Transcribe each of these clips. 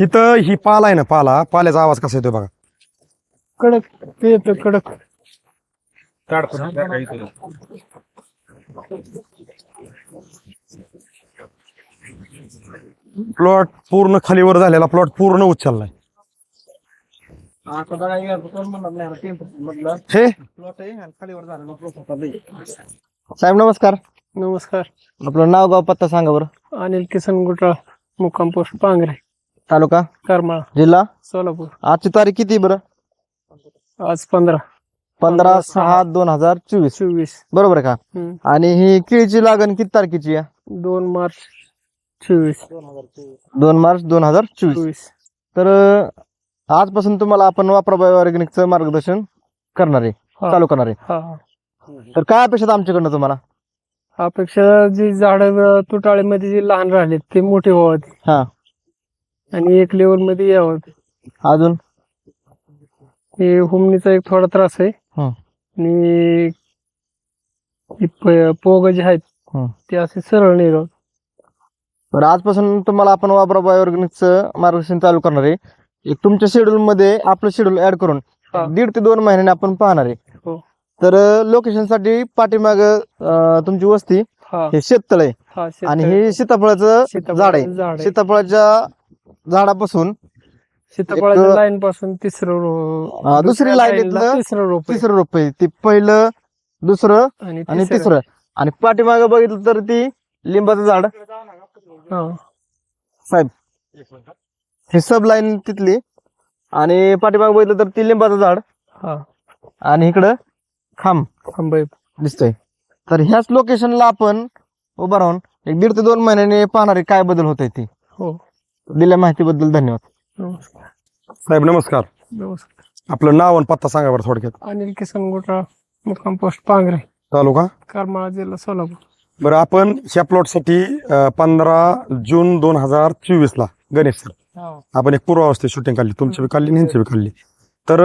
इथं ही पाला आहे ना पाला. पाल्याचा आवाज कसा येतोय बघा. कडक ते येतं कडक. प्लॉट पूर्ण खालीवर झालेला प्लॉट पूर्ण उचललाय. हे? साहेब नमस्कार. नमस्कार. आपलं नाव गाव पत्ता सांगा बरं. अनिल किसन गुटळा मुक्काम पोस्ट पांगरे. तालुका? करमाळा. जिल्हा? सोलापूर. आजची तारीख किती बरं? आज पंधरा. पंधरा सहा दोन हजार चोवीस. चोवीस. बरोबर का? हम्म. आणि ही केळीची लागण किती तारखेची आहे? दोन मार्च चोवीस. दोन मार्च दोन हजार चोवीस. चोवीस. तर अं, आजपासून तुम्हाला आपण वापरा बायोऑर्गॅनिकचं मार्गदर्शन करणार आहे हा. चालू करणार आहे. हा तर काय अपेक्षा आमच्याकडनं तुम्हाला? अपेक्षा जी झाड तुटाळीमध्ये जे लहान राहिले ते मोठे व्हावेत हा. आणि एक लेवलमध्ये यावं. अजून? हे हुमणीचा एक थोडा त्रास आहे. हं. आणि ही प- पोग जे आहेत हं. ते असे सरळ नाही राहत तर आजपासून तुम्हाला आपण वापरा बायोऑर्गॅनिकचं मार्गदर्शन चालू करणार आहे. एक तुमच्या शेड्यूल मध्ये आपलं शेड्यूल ऍड करून हा. दीड ते दोन महिन्याने आपण पाहणार आहे. हो. तर लोकेशनसाठी पाठीमाग तुमची वस्ती हा. हे शेततळ आहे हा आणि हे सीताफळाचं सीताफळाचं झाड आहे. झाड आहे. सीताफळाच्या झाडापासून सीताफळाच्या एक- लाईन पासून तिसरं रो- हा, दुसरी दुसऱ्या line line ला इथलं तिसरं रोप आहे. तिसरं रोप आहे. ते पहिलं दुसरं आणि तिसरं. आणि पाठीमाग बघितलं तर ती लिंबाचं झाड. हा. साहेब हे सब लाईन तिथली. आणि पाठीमाग बघितलं तर ती लिंबाचं झाड. हा. आणि इकडं खांब आंबे दिसतोय. तर ह्याच लोकेशनला आपण उभं राहून एक दीड ते दोन महिन्याने पाहणारे काय बदल होत आहे ते. हो. दिल्या माहितीबद्दल धन्यवाद. नमस्कार. साहेब नमस्कार. नमस्कार. आपलं नाव आणि पत्ता सांगा बरं थोडक्यात. अनिल किसन गोटा मुक्काम पोस्ट पांगरे. तालुका? करमाळा जिल्हा सोलापूर. बरं आपण ह्या प्लॉटसाठी पंधरा जून दोन हजार चोवीस ला गणेश सर. आपण एक पूर्वावस्थेत शूटिंग काढली तुमची बी काढली आणि ह्यांची बी काढली. तर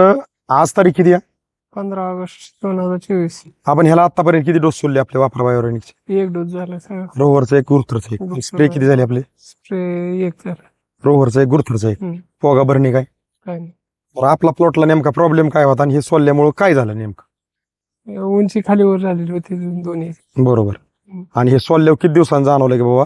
आज तारीख किती आहे? पंधरा ऑगस्ट दोन हजार चोवीस. आपण ह्याला आतापर्यंत किती डोस सोडले आपले वापरा बायोरेनिकचे एक डोस झाला सगळं. रोव्हरचं एक गुरुथरचं एक. स्प्रे किती झाले आपले? स्प्रे एक झाला. रोव्हरचं एक गुरुथरचं एक हम्म. पोगा भरणी काय? काय नाही. तर आपला प्लॉटला नेमका प्रॉब्लेम काय होता आणि हे सोडल्यामुळे काय झालं नेमकं? उंची खालीवर झालेली होती दोन्ही बरोबर. हम्म. आणि हे सोडल्यावर किती दिवसांनी जाणवलं की बाबा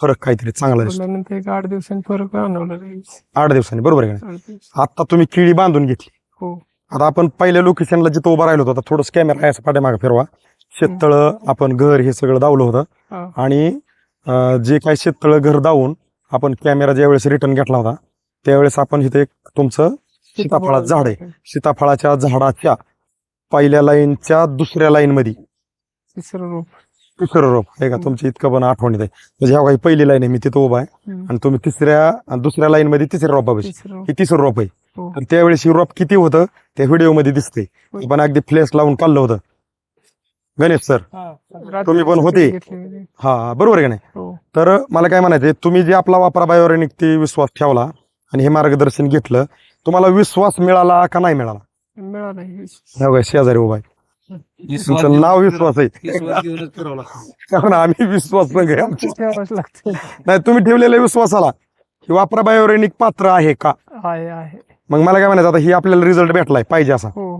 फरक काहीतरी चांगला दिसतो? बोलल्यानंतर एक आठ दिवसांनी फरक लगेच. आठ दिवसांनी बरोबर आहे का आठ दिवस. नाही? आता तुम्ही किळी बांधून घेतली. हो. आता आपण पहिल्या लोकेशनला जिथं उभं राहिलो होतो थोडस कॅमेरा याचा पाठीमागे फिरवा. शेततळ आपण घर हे सगळं दावलं होतं. हा. आणि अं, जे काही शेततळ घर दावून आपण कॅमेरा ज्यावेळेस रिटर्न घेतला होता त्यावेळेस आपण इथे एक तुमचं सीताफळाचं झाड आहे. सीताफळाच्या झाडाच्या पहिल्या लाईनच्या दुसऱ्या लाईन मध्ये तिसरं रोप. तिसरं रोप. आहे का हम्म. तुमची इतकं पण आठवणीत आहे म्हणजे ह्या काही पहिली लाईन आहे मी तिथं उभा आहे. आणि तुम्ही तिसऱ्या दुसऱ्या लाईन मध्ये तिसऱ्या रोपापाशी. रोप. ही तिसरं रोप आहे. हो. त्यावेळेस ही रोप किती होतं त्या व्हिडिओमध्ये दिसते. आपण अगदी फ्लेस लावून काढलं होतं. गणेश सर तुम्ही पण होते? हा बरोबर आहे का नाही? हो. तर मला काय म्हणायचंय तुम्ही जे आपला वापरा बायोरेनिक ते विश्वास ठेवला आणि हे मार्गदर्शन घेतलं तुम्हाला विश्वास मिळाला का नाही मिळाला? मिळाला हे. शेजारी उभा आहे. तुमचं नाव विश्वास आहे. कारण आम्ही विश्वास नाही तुम्ही ठेवलेल्या विश्वासाला ही वापरा बायोरेनिक पात्र आहे का? आहे आहे. मग मला काय म्हणायचं आता ही आपल्याला रिझल्ट भेटलाय पाहिजे असा. हो.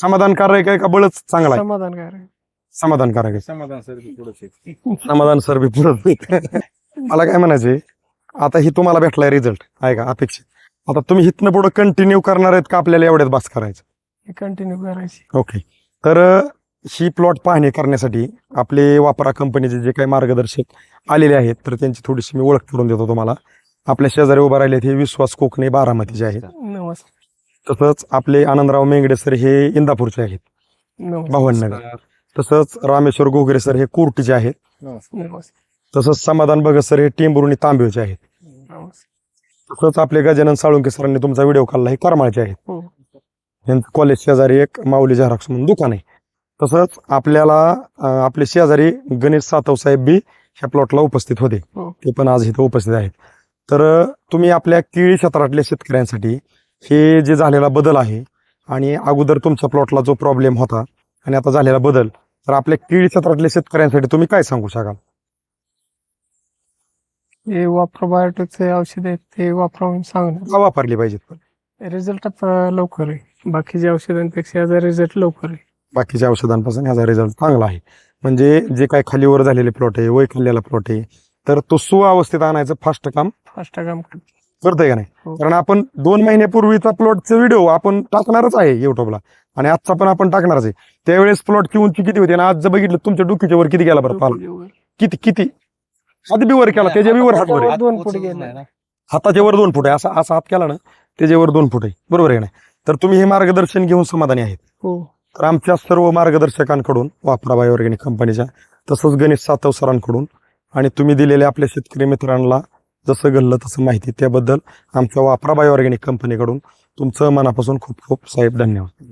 समाधानकारक आहे का बळच चांगला आहे? समाधानकारक. समाधानकारक आहे. समाधान सर समाधान सर बी पुरत मला काय म्हणायचे आता ही तुम्हाला भेटलाय रिझल्ट आहे का? अपेक्षित. आता तुम्ही इथनं पुढे कंटिन्यू करणार आहेत का आपल्याला एवढ्यात बस करायचं? हे कंटिन्यू करायची. ओके तर ही प्लॉट पाहणी करण्यासाठी आपले वापरा कंपनीचे जे काही मार्गदर्शक आलेले आहेत तर त्यांची थोडीशी मी ओळख करून देतो तुम्हाला. आपल्या शेजारी उभा राहिले हे विश्वास कोकणे बारामतीचे आहेत. नमस्कार. तसंच आपले आनंदराव मेंगडे सर हे इंदापूरचे आहेत. भावननगर. तसंच रामेश्वर गोगरे सर हे कुर्टीचे आहेत. तसंच समाधान भगत सर हे टेंबुर्णी तांबेचे आहेत. तसंच आपले गजानन साळुंके सरांनी तुमचा व्हिडिओ काढला हे करमाळचे आहेत. हो. यांचं कॉलेज शेजारी एक माऊली झेरॉक्स म्हणून दुकान आहे. तसंच आपल्याला अं, आपले शेजारी गणेश सातव साहेब बी ह्या प्लॉटला उपस्थित होते. हो. ते पण आज इथे उपस्थित आहेत. तर अं, तुम्ही आपल्या केळी क्षेत्रातल्या शेतकऱ्यांसाठी हे जे झालेला बदल आहे आणि अगोदर तुमच्या प्लॉटला जो प्रॉब्लेम होता आणि आता झालेला बदल तर आपल्या केळी क्षेत्रातल्या शेतकऱ्यांसाठी तुम्ही काय सांगू शकाल? हे वापरा बायोटेकचे औषध आहेत ते वापरून सांगणार. वापरली पाहिजेत पण? रिझल्ट लवकर आहे. बाकीच्या औषधांपेक्षा याचा रिझल्ट लवकर आहे. बाकीच्या औषधांपासून ह्याचा रिझल्ट चांगला आहे. म्हणजे जे काय खालीवर झालेले प्लॉट आहे वय खाल्लेला प्लॉट आहे तर तो सुअवस्थेत आणायचं फास्ट काम? फास्ट काम करते. करतंय का नाही? हो. कारण आपण दोन महिन्यापूर्वीचा प्लॉटचा व्हिडिओ आपण टाकणारच आहे युट्यूबला आणि आजचा पण आपण टाकणारच आहे. त्यावेळेस प्लॉटची उंची किती होती? आणि आज जर बघितलं तुमच्या डोक्याच्या वर किती गेला बरं पाला? किती किती? आधी बी वर केला त्याच्या बी वर हात वर आहे. दोन फूट गेले. हाताच्या वर दोन फूट आहे. असा असा हात केला ना त्याच्या वर दोन फूट आहे. बरोबर आहे का नाही? तर तुम्ही हे मार्गदर्शन घेऊन समाधानी आहेत. हो. तर आमच्या सर्व मार्गदर्शकांकडून वापरा बाय ऑर्गॅनिक कंपनीच्या तसंच गणेश सातव सरांकडून आणि तुम्ही दिलेल्या आपल्या शेतकरी मित्रांना जसं घडलं तसं माहिती त्याबद्दल आमच्या वापरा बाय ऑर्गॅनिक कंपनीकडून तुमचं मनापासून खूप खूप साहेब धन्यवाद.